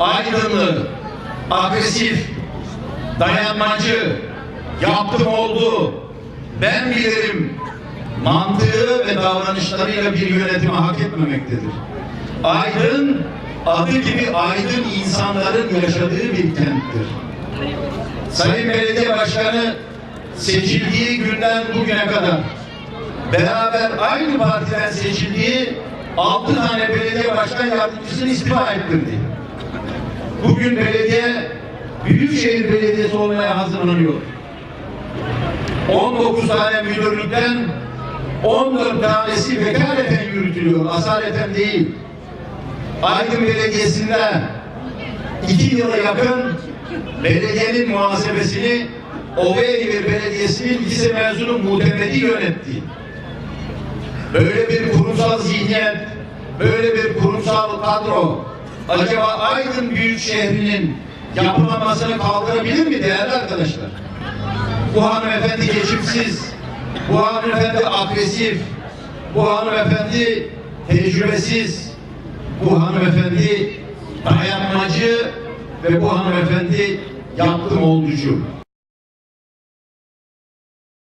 aydınlı, agresif, dayanmacı, yaptım oldu, ben bilirim mantığı ve davranışlarıyla bir yönetimi hak etmemektedir. Aydın, adı gibi aydın insanların yaşadığı bir kenttir. Sayın Belediye Başkanı seçildiği günden bugüne kadar beraber aynı partiden seçildiği altı tane belediye başkan yardımcısını istifa ettirdi. Bugün belediye Büyükşehir Belediyesi olmaya hazırlanıyor. 19 tane müdürlükten 14 tanesi vekaleten yürütülüyor, asaleten değil. Aydın Belediyesi'nde iki yıla yakın belediyenin muhasebesini Oveyli Belediyesi'nin lise mezunu muhtemeli yönetti. Böyle bir kurumsal zihniyet, böyle bir kurumsal kadro acaba Aydın Büyükşehir'inin yapılanmasını kaldırabilir mi değerli arkadaşlar? Bu hanımefendi geçimsiz, bu hanımefendi agresif, bu hanımefendi tecrübesiz, bu hanımefendi dayanmacı ve bu hanımefendi yaptım olducu.